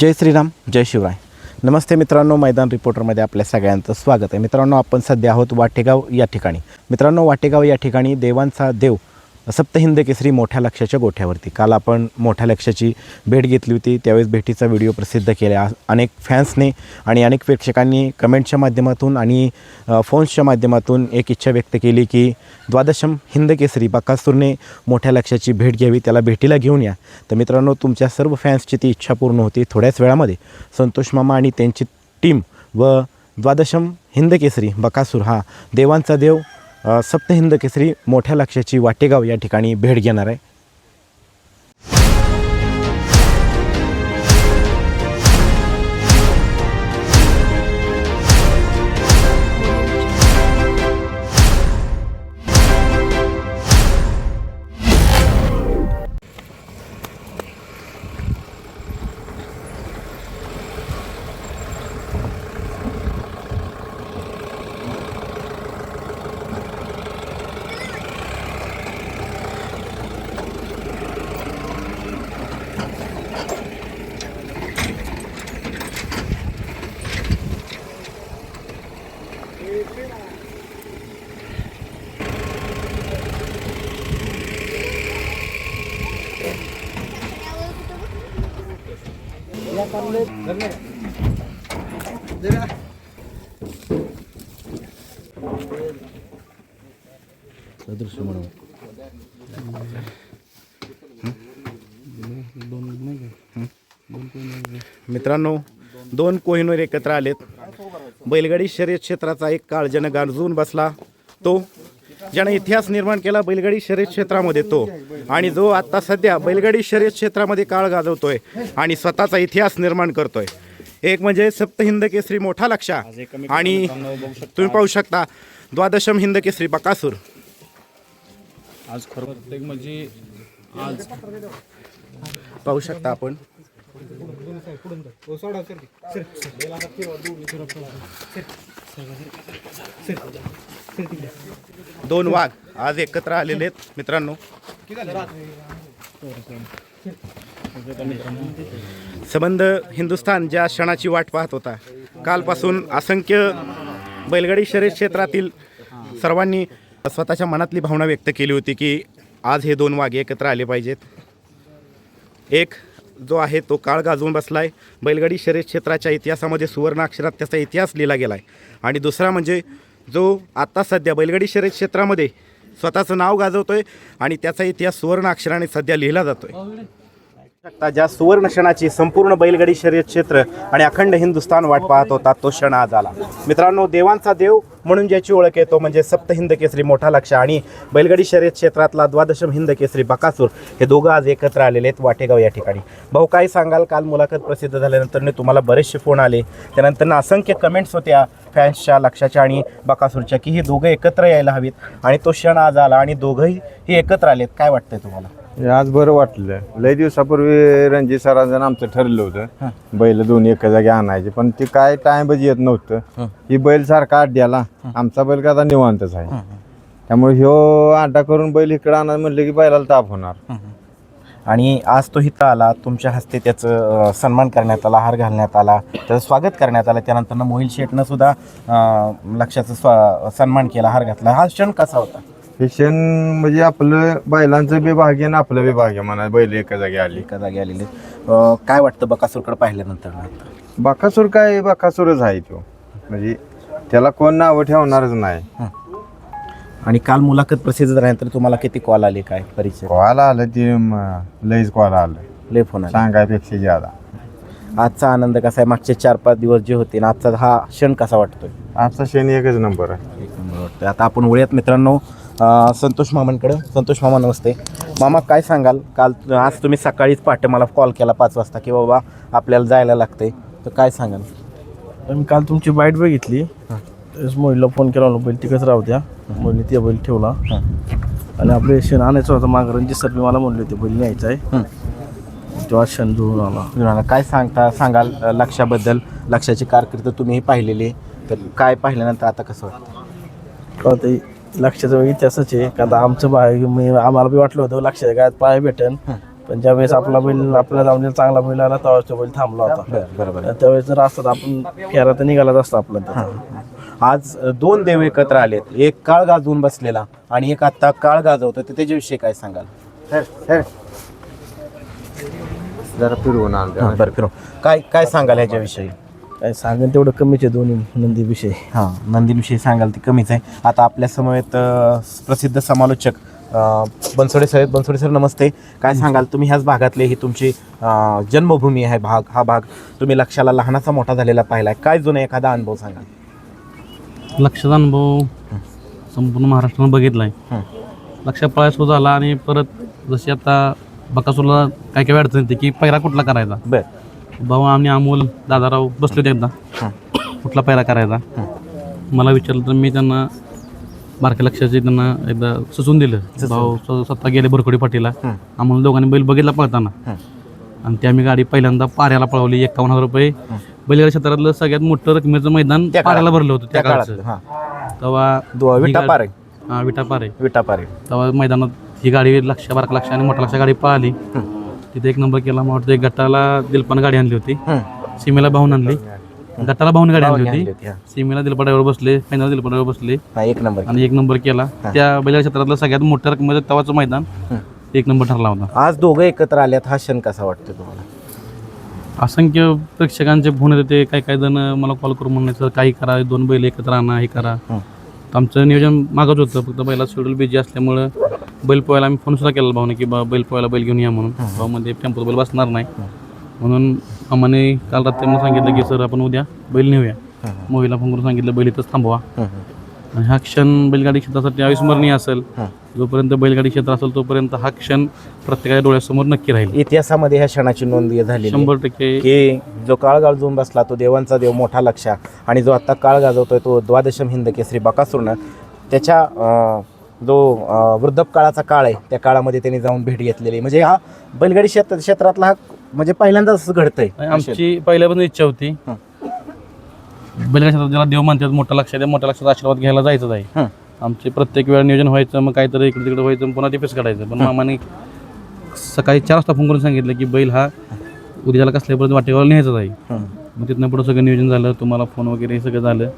जय श्रीराम जय शिवराय. नमस्ते मित्रांनो मैदान रिपोर्टरमध्ये आपल्या सगळ्यांचं स्वागत आहे. मित्रांनो आपण सध्या आहोत वाटेगाव या ठिकाणी. मित्रांनो वाटेगाव या ठिकाणी देवांचा देव सप्तहिंद केसरी मोठ्या लक्ष्याच्या गोठ्यावरती. काल आपण मोठ्या लक्षाची भेट घेतली होती. त्यावेळेस भेटीचा व्हिडिओ प्रसिद्ध केला. अनेक फॅन्सने आणि अनेक प्रेक्षकांनी कमेंटच्या माध्यमातून आणि फोन्सच्या माध्यमातून एक इच्छा व्यक्त केली की द्वादशम हिंद केसरी बकासूरने मोठ्या लक्षाची भेट घ्यावी त्याला भेटीला घेऊन या. तर मित्रांनो तुमच्या सर्व फॅन्सची ती इच्छा पूर्ण होती. थोड्याच वेळामध्ये संतोष मामा आणि त्यांची टीम व द्वादशम हिंद केसरी बकासूर हा देवांचा देव सप्तहिंद केसरी मोठ्या लक्षाची वाटेगाव या ठिकाणी भेट घेणार आहे. सदृश्य म्हणून मित्रांनो दोन कोहिनूर एकत्र आलेत. बैलगाडी शर्यत क्षेत्राचा एक काळ गाजून बसला. तो ज्यानं इतिहास निर्माण केला बैलगाडी शर्यत क्षेत्रामध्ये तो. आणि जो आता सध्या बैलगाडी शर्यत क्षेत्रामध्ये काळ गाजवतोय आणि स्वतःचा इतिहास निर्माण करतोय. एक म्हणजे सप्तहिंद केसरी मोठा लक्षा आणि तुम्ही पाहू शकता द्वादशम हिंद केसरी बकासूर. आज खरं प्रत्येक म्हणजे आज. पाहू शकता आपण. दोन वाघ आज एकत्र आलेले आहेत. मित्रांनो. संबंध हिंदुस्थान ज्या क्षणाची वाट पाहत होता कालपासून असंख्य बैलगाडी शर्यत क्षेत्रातील सर्वांनी स्वतःच्या मनातली भावना व्यक्त केली होती की आज हे दोन वाघ एकत्र आले पाहिजेत. एक जो आहे तो काळ गाजवून बसला आहे बैलगाडी शर्यत क्षेत्राच्या इतिहासामध्ये सुवर्ण अक्षरात त्याचा इतिहास लिहिला गेला आहे आणि दुसरा म्हणजे जो आत्ता सध्या बैलगाडी शर्यत क्षेत्रामध्ये स्वतःचं नाव गाजवतोय आणि त्याचा इतिहास सुवर्ण अक्षराने सध्या लिहिला जातोय. शकता ज्या सुवर्ण क्षणाची संपूर्ण बैलगाडी शर्यत क्षेत्र आणि अखंड हिंदुस्थान वाट पाहत होता तो क्षण आज आला. मित्रांनो देवांचा देव म्हणून ज्याची ओळख आहे तो म्हणजे सप्त हिंद केसरी मोठा लक्ष आणि बैलगाडी शर्यत क्षेत्रातला द्वादशम हिंद केसरी बकासूर. हे दोघं आज एकत्र आलेले आहेत वाटेगाव या ठिकाणी. भाऊ काय सांगाल? काल मुलाखत प्रसिद्ध झाल्यानंतर तुम्हाला बरेचसे फोन आले. त्यानंतर असंख्य कमेंट्स होत्या फॅन्सच्या लक्षाच्या आणि बकासूरच्या की हे दोघं एकत्र यायला हवीत आणि तो क्षण आज आला आणि दोघंही हे एकत्र आलेत. काय वाटतंय तुम्हाला? आज बरं वाटलं. लय दिवसापूर्वी रणजित सरांचं आमचं ठरलं होतं. बैल दोन्ही एका जागी आणायचे पण ते काय टाइमच येत नव्हतं. ही. बैल सारखा अड्ड्याला. आमचा बैल का निवांतच आहे. त्यामुळे ह्यो अड्डा करून बैल इकडे आणा म्हणलं की बैलाला ताप होणार. आणि आज तो इथं आला तुमच्या हस्ते त्याचं सन्मान करण्यात आला हार घालण्यात आला त्याचं स्वागत करण्यात आलं त्यानंतर मोहिल शेटनं सुद्धा लक्षाचा स्वा सन्मान केला हार घातला. हा क्षण कसा होता? क्षण म्हणजे आपलं बैलांचं बी भाग्य आणि आपलं बी भाग्य म्हणा बैल एका जागी आली. एका जागी आलेले. अ, काय वाटतं बकासूरकडे पाहिल्यानंतर? बाकासूर काय बाकासूरच आहे तो. म्हणजे त्याला कोण नावं ठेवणारच नाही. आणि काल मुलाखत प्रसिद्ध झाल्यानंतर तुम्हाला किती कॉल आले काय? परिचय? कॉल आलं ते म, लईच कॉल आलं. लय फोन आला. सांगायपेक्षा ज्यादा. आजचा आनंद कसा आहे? मागचे चार पाच दिवस जे होते ना आजचा हा क्षण कसा वाटतोय? आजचा क्षण एकच नंबर आहे. एक नंबर वाटतोय. आता आपण वळूयात मित्रांनो. संतोष मामांकडं. संतोष मामा नमस्ते. मामा काय सांगाल? काल आज तुम्ही सकाळीच पहाटे मला कॉल केला पाच वाजता की बाबा आपल्याला जायला लागतंय. तर काय सांगाल? तर मी काल तुमची बाईट बघितली. त्याच मोहिनीला फोन केला म्हणलं बैल तिकच राहू द्या. मोहिनी ते बैल ठेवला. आणि आपले शेण आणायचं होतं मागं. रणजित सर मला म्हणले होते बैल न्यायचा आहे. तेव्हा क्षण जुळून आला तुम्हाला काय सांगता सांगाल लक्षाबद्दल? लक्षाची कारकीर्द तुम्ही पाहिलेली तर काय पाहिल्यानंतर आता कसं वाटतं? ते लक्षाचा इतिहासच आहे. का आता आमचं बाय मी आम्हाला बी वाटलं होतं लक्षाच्या काय पाय भेटन. पण ज्यावेळेस आपला बैल आपल्या जाऊन चांगला बैल आला तेव्हाच तो बैल थांबला होता. बरं बरोबर. त्यावेळेस जर असतात आपण फेरा तर निघालाच असतो आपला. आज दोन देव एकत्र आलेत. एक काळ गाजवून बसलेला आणि एक आता काळ गाजवतो. तर त्याच्याविषयी काय सांगाल? जरा फिरवून बरं फिरो काय काय सांगाल ह्याच्याविषयी? काय सांगेल तेवढं कमीच आहे दोन्ही नंदीविषयी हां नंदीविषयी सांगाल ती कमीच आहे. आता आपल्या समवेत प्रसिद्ध समालोचक अ, बनसोडे साहेब. बनसोडे सर नमस्ते. काय सांगाल तुम्ही ह्याच भागातले? ही तुमची अ, जन्मभूमी आहे भाग हा भाग. तुम्ही लक्षाला लहानाचा मोठा झालेला पाहिलाय. काय जुना एखादा अनुभव सांगाल? लक्षाचा अनुभव संपूर्ण महाराष्ट्रानं बघितला आहे लक्षात पळायला सुरू झाला आणि परत जशी आता बकासूरला काय काय अडचण येते की पैरा कुठला करायचा? बर. भाऊ आणि अमोल दादाराव बसले होते एकदा कुठला पैरा करायचा? मला विचारलं तर मी त्यांना बारक्या लक्षाचे त्यांना एकदा सुचवून दिलं. भाऊ स्व- स्वतः गेले बरकोडी पाटीला. आम्हाला दोघांनी बैल बघितला पळताना. आणि ते आम्ही गाडी पहिल्यांदा पाऱ्याला पळवली एकावन्न हजार रुपये. बैलगाडी क्षेत्रातलं सगळ्यात मोठं रकमेचं मैदान त्या पाऱ्याला भरलं होतं त्या काळचं. हां. तेव्हा दो- ही विटा गाडी- पारे. हा विटा पारे. विटा पारे. तेव्हा मैदानात ही गाडी लक्ष बारका लक्ष आणि मोठा लक्ष गाडी पळाली तिथे एक नंबर केला मला वाटतं एक गटाला दिलपान गाडी आणली होती. सीमेला भाऊन आणली. गटाला भाऊन गाडी आणली होती. सीमेला दिलपाड्यावर बसले फायनल दिलपाड्यावर बसले. एक नंबर आणि एक नंबर केला. त्या बैला क्षेत्रातलं सगळ्यात मोठ्या रकमेचं तवाचं मैदान एक नंबर ठरला होता. आज दोघं एकत्र आल्यात हा क्षण कसा वाटतो तुम्हाला? असंख्य प्रेक्षकांचे फोन येते ते काही काही जण मला कॉल करून म्हणायचं काही करा दोन बैल एकत्र आणा हे करा. आमचं नियोजन मागत होतं फक्त बैला शेड्यूल बिझी असल्यामुळं बैल पोहायला आम्ही फोन सुद्धा केला भाऊने की बा बैल पोहायला बैल घेऊन या म्हणून. भाऊमध्ये टेम्पोत बैल बसणार नाही. म्हणून आम्हाने काल रात्री मला सांगितलं की सर आपण उद्या बैल नेऊया. मोहिला फोन करून सांगितलं बैल इथंच थांबवा. आणि हा क्षण बैलगाडी क्षेत्रासाठी अविस्मरणीय असेल. जोपर्यंत बैलगाडी क्षेत्र असेल तोपर्यंत हा क्षण प्रत्येकाच्या डोळ्यासमोर नक्की राहील. इतिहासामध्ये ह्या क्षणाची नोंद झाली शंभर टक्के. की जो काळ गाजवून बसला तो देवांचा देव मोठा लक्ष आणि जो आता काळ गाजवतोय तो द्वादशम हिंद केसरी बकासूरनं त्याच्या जो वृद्धप काळाचा काळ आहे त्या काळामध्ये त्यांनी जाऊन भेट घेतलेली म्हणजे हा बैलगाडी क्षेत्र क्षेत्रातला हा म्हणजे पहिल्यांदाच घडतंय. आमची पहिल्यापासून इच्छा होती. बैलगाडी क्षेत्रात ज्याला देव म्हणतात मोठा लक्ष त्या मोठ्या लक्षात आशीर्वाद घ्यायला जायचं आहे. आमचे प्रत्येक वेळा नियोजन व्हायचं मग काहीतरी इकडे तिकडे व्हायचं पुन्हा ते फेस काढायचं पण मामाने सकाळी चार वाजता फोन करून सांगितलं की बैल हा उद्याला कसल्यापर्यंत वाटेवर न्यायचा आहे. मग तिथनं पुढं सगळं नियोजन झालं तुम्हाला फोन वगैरे हे सगळं झालं.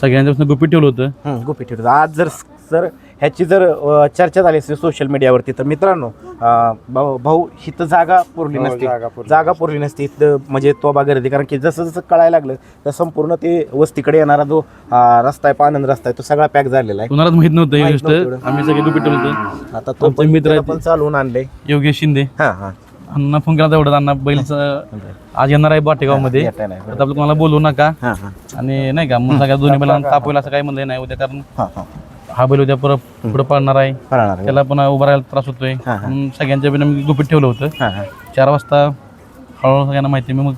सगळ्यांच्यापासून गुपित ठेवलं होतं. गुपित ठेवतो आज जर जर ह्याची जर अं, चर्चा झाली असती सोशल मीडियावरती तर मित्रांनो अं, भाऊ भाऊ हिथं जागा पुरली नसती. जागा पुरली नसती. इथं म्हणजे तोबा गर्दी कारण की जसं जसं कळायला लागलं तर संपूर्ण ते वस्तीकडे येणारा जो अं, रस्ता आहे पानंद रस्ता आहे तो सगळा पॅक झालेला आहे. कुणालाच माहीत नव्हतं ही माहीत गोष्ट. नव्हतं एवढं. आम्ही सगळे ठेवलं होतं आता तो आमचे पण मित्र आहेत पण चालवून आणले. योगेश शिंदे. हां हां. अण्णा फोन केला तेवढं अण्णा बैलचं आज येणार आहे बाटेगावमध्ये. येता आपलं कोणाला बोलू नका. हां हां. आणि नाही का मग सगळ्या दोन्ही बैलांना ताप होईल असं काही म्हणलं नाही उद्या कारण हां हां. हा बैल उद्या परत पुढे पळणार आहे. त्याला पण उभा राहायला त्रास होतोय. हा, हा. म्हणून सगळ्यांच्या बिना मी गुपित ठेवलं होतं. हां हां. चार वाजता हळूहळू सगळ्यांना माहिती मी मग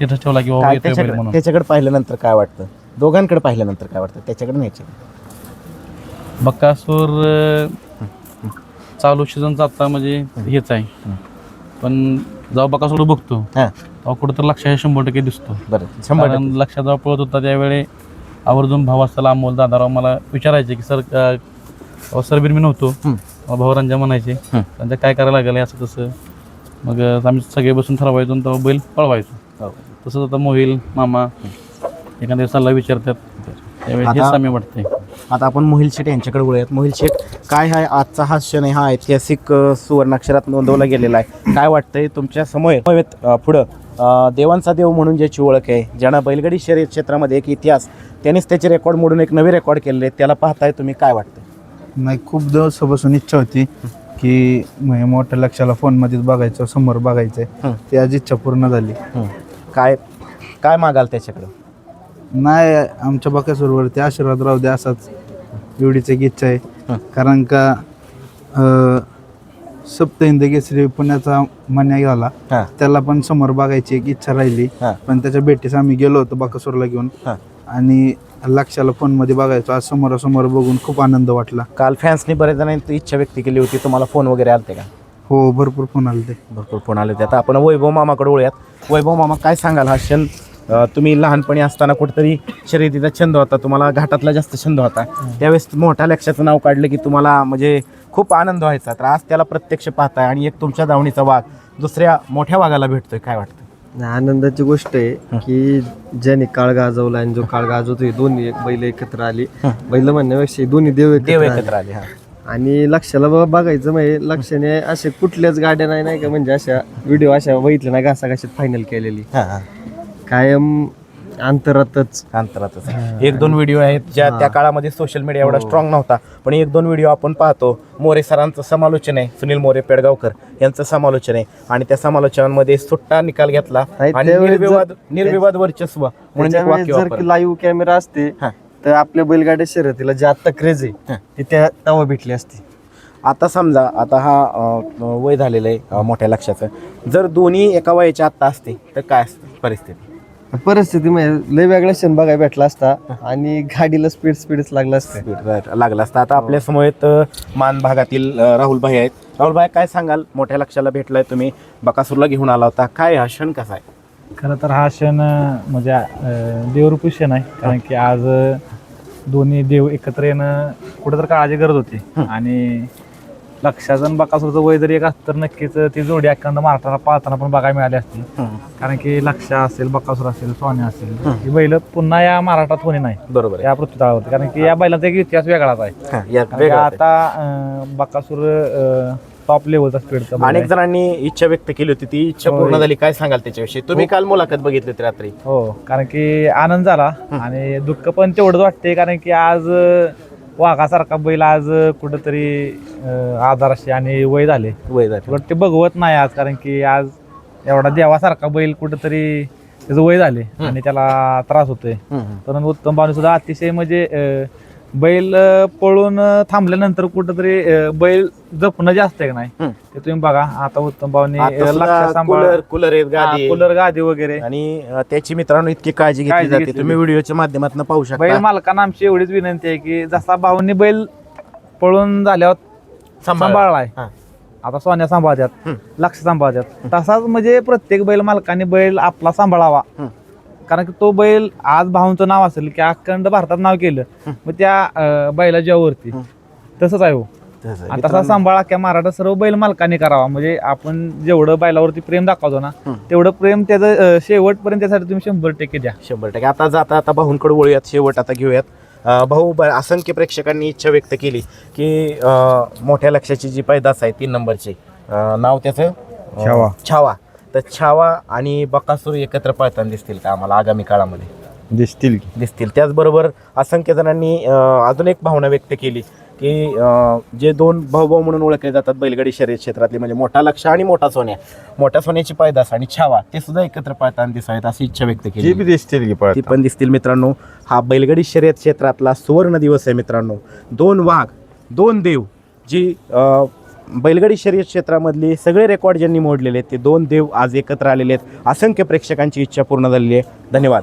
तिथंच ठेवला की बाबा काय येतोय बैल त्याच्याकडे म्हणून. त्याच्याकडे पाहिल्यानंतर काय वाटतं? दोघांकडे पाहिल्यानंतर काय वाटतं? त्याच्याकडे नाही बक्कासूर अं, चालू सीझनचा आता म्हणजे हेच आहे. पण जेव्हा बक्कासूर बघतो हां. तेव्हा कुठं तर लक्ष शंभर टक्के दिसतो. बरं. शंभर. कारण लक्षात जेव्हा पळत होता त्यावेळी आवर्जून भाऊ असताना अमोल दादाराव मला विचारायचे की सर अहो, सर बिर मी नव्हतो. भाऊ रंजा म्हणायचे. त्यांच्या काय करायला लागलं असं तसं. मग आम्ही सगळे बसून ठरवायचो आणि तेव्हा बैल पळवायचो. हो. तसंच आता मोहिल मामा एखाद्या सल्ला विचारतात. त्यावेळी हेच आता- आम्ही वाटते आता आपण मोहिल शेठ यांच्याकडे वळूयात. मोहिल शेठ काय आहे आजचा हा क्षण आहे हा ऐतिहासिक अ, सुवर्णाक्षरात नोंदवला गेलेला आहे. काय वाटतंय तुमच्यासमोर? अ, पुढं. देवांचा देव म्हणून ज्याची ओळख आहे ज्यानं बैलगाडी शर्यत क्षेत्रामध्ये एक इतिहास त्यांनीच त्याचे रेकॉर्ड मोडून एक नवे रेकॉर्ड केलेले आहेत त्याला पाहताय तुम्ही काय वाटतं नाही खूप दिवसापासून इच्छा होती की मोठ्या लक्षाला फोनमध्येच बघायचं समोर बघायचंय. हं. ती आज इच्छा पूर्ण झाली. काय काय मागाल त्याच्याकडं? नाही आमच्या बकासूरवरती आशीर्वाद राहू द्या असाच एवढीच एक इच्छा आहे. कारण का सप्तहिंद केसरी पुण्याचा मन्या झाला. हां. त्याला पण समोर बघायची एक इच्छा राहिली. हां. पण त्याच्या भेटीस आम्ही गेलो होतो बकासूरला घेऊन. हां. आणि लक्षाला फोनमध्ये बघायचो. आज समोरासमोर बघून खूप आनंद वाटला. काल फॅन्सनी बरेच जणांनी इच्छा व्यक्त केली होती. तुम्हाला फोन वगैरे आलते का? हो भरपूर फोन आले ते भरपूर फोन आले होते. आता आपण वैभव मामाकडे वळूयात. वैभव मामा काय सांगाल? हा क्षण अ, तुम्ही लहानपणी असताना कुठेतरी शर्यतीचा छंद होता. तुम्हाला घाटातला जास्त छंद होता. त्यावेळेस मोठ्या लक्षाचं नाव काढलं की तुम्हाला म्हणजे खूप आनंद व्हायचा. तर आज त्याला प्रत्यक्ष पाहताय आणि एक तुमच्या दावणीचा वाघ दुसऱ्या मोठ्या वाघाला भेटतोय. काय वाटतं? आनंदाची गोष्ट आहे की ज्याने काळ गाजवला आणि जो काळ गाजवतोय दोन्ही एक बैल एकत्र आली. बैल म्हणण्यापेक्षा हे दोन्ही देव देव एकत्र एकत्र आले आले हा. आणि लक्षाला बाबा बघायचं म्हणजे लक्षाने असे कुठल्याच गाड्या नाही नाही का? म्हणजे अशा व्हिडिओ अशा बघितल्या ना घासाघाशीत फायनल केलेली. हा, हा. कायम अंतरातच. अंतरातच. एक दोन व्हिडिओ आहेत ज्या त्या काळामध्ये सोशल मीडिया एवढा स्ट्रॉंग नव्हता पण एक दोन व्हिडिओ आपण पाहतो. मोरे सरांचं समालोचन आहे सुनील मोरे पेडगावकर यांचं समालोचन आहे. आणि त्या समालोचनामध्ये सुट्टा निकाल घेतला आणि निर्विवाद निर्विवाद वर्चस्व म्हणून जर. लाईव्ह कॅमेरा असते. तर आपल्या बैलगाड्या शर्यतीला जे आता क्रेज आहे ती त्या तवा भेटली असती. आता समजा आता हा वय झालेलं आहे मोठ्या लक्षाचं. जर दोन्ही एका वयाच्या आत्ता असते तर काय असते? परिस्थिती? परिस्थिती म्हणजे लय वेगळा क्षण बघायला भेटला असता आणि गाडीला स्पीड स्पीडच लागला असतं. स्पीड लागला असता. आता आपल्यासमोर मान भागातील अं, राहुल भाई आहेत. राहुल भाई काय सांगाल? मोठ्या लक्षाला भेटलाय तुम्ही. बकासूरला घेऊन आला होता. काय हा क्षण कसा आहे? खरं तर हा क्षण अं, म्हणजे अं, देवरूपी क्षण आहे. कारण की आज अं, दोन्ही देव एकत्र येणं कुठं तर काळाची गरज होती. आणि लक्षाचं आणि बकासूरचं वय जरी एक असतं तर नक्कीच ती जोडी अखंड महाराष्ट्राला पाळताना पण बघायला मिळाली असती. कारण की लक्षा असेल बकासूर असेल सोन्या असेल ही. बैल पुन्हा या महाराष्ट्रात होणे नाही. बरोबर या पृथ्वीतळावरती कारण की या बैलाचा एक इतिहास वेगळाच आहे. हा, कारण. आता बकासूर टॉप लेवलचा स्पीडचा अनेक जणांनी इच्छा व्यक्त केली होती. ती इच्छा पूर्ण झाली. काय सांगाल त्याच्याविषयी? तुम्ही काल मुलाखत बघितली होती रात्री. हो कारण की आनंद झाला आणि दुःख पण तेवढंच वाटते कारण की आज वाघासारखा बैल आज कुठंतरी अं, आजाराशी आणि वय झाले. वय झालं. पण ते बघवत नाही आज कारण की आज एवढा देवासारखा बैल कुठंतरी त्याचं वय झाले आणि त्याला त्रास होतोय. परंतु उत्तम भावने सुद्धा अतिशय म्हणजे अं, बैल अं, पळून अं, थांबल्यानंतर कुठंतरी अं, बैल जपणं जे असतंय का नाही? ते तुम्ही बघा. आता उत्तम भावने आता लक्ष सुद्धा सांभाळ. कूलर कूलर आहेत गादी. आहे. कूलर गादी वगैरे. आणि अं, त्याची मित्रांनो इतकी काळजी घेतली काळजी जाते. घेतली तुम्ही व्हिडिओच्या माध्यमातून पाहू बैल शकता मालकांना आमची एवढीच विनंती आहे की जसा भाऊनी बैल पळून झाल्यावर सांभाळ. सांभाळलाय. हा. आता सोन्या सांभाळतात लक्ष सांभाळतात तसाच म्हणजे प्रत्येक बैल मालकाने बैल आपला सांभाळावा. कारण की तो बैल आज भाऊंचं नाव असेल की अखंड भारतात नाव केलं मग त्या अं, बैलाच्या वरती तसंच आहे हो. तसं. आणि तसा सांभाळ अख्ख्या महाराष्ट्रात सर्व बैल मालकाने करावा. म्हणजे आपण जेवढं बैलावरती प्रेम दाखवतो ना तेवढं प्रेम त्याचं अं, शेवटपर्यंत त्यासाठी तुम्ही शंभर टक्के द्या. शंभर टक्के. आता जाता आता भाऊंकडे वळूयात शेवट आता घेऊयात. अं, भाऊ ब- असंख्य प्रेक्षकांनी इच्छा व्यक्त केली की अं, मोठ्या लक्षाची जी पैदास आहे तीन नंबरची. अं, नाव त्याचं? अं, छावा. छावा. तर छावा आणि बकासूर एकत्र पळताना दिसतील का आम्हाला आगामी काळामध्ये? दिसतील की. दिसतील. त्याचबरोबर असंख्य जणांनी अं, अजून एक भावना व्यक्त केली की अं, जे दोन भाऊ भाऊ म्हणून ओळखले जातात बैलगाडी शर्यत क्षेत्रातले म्हणजे मोठा लक्ष आणि मोठा सोन्या. मोठ्या सोन्याची पैदास आणि छावा ते सुद्धा एकत्र पळताना दिसावेत अशी इच्छा व्यक्त केली. बी दिसतील की ती पळत पण दिसतील मित्रांनो. हा बैलगाडी शर्यत क्षेत्रातला सुवर्ण दिवस आहे मित्रांनो. दोन वाघ दोन देव जी अं, बैलगाडी शर्यत क्षेत्रामधले सगळे रेकॉर्ड ज्यांनी मोडलेले आहेत ते दोन देव आज एकत्र आलेले आहेत. असंख्य प्रेक्षकांची इच्छा पूर्ण झालेली आहे. धन्यवाद.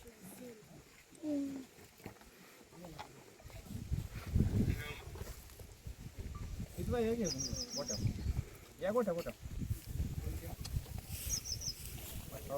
ಹೇಗೆ ಬೋಟ ಯಾ ಬೋಟ ಬೋಟ ಓ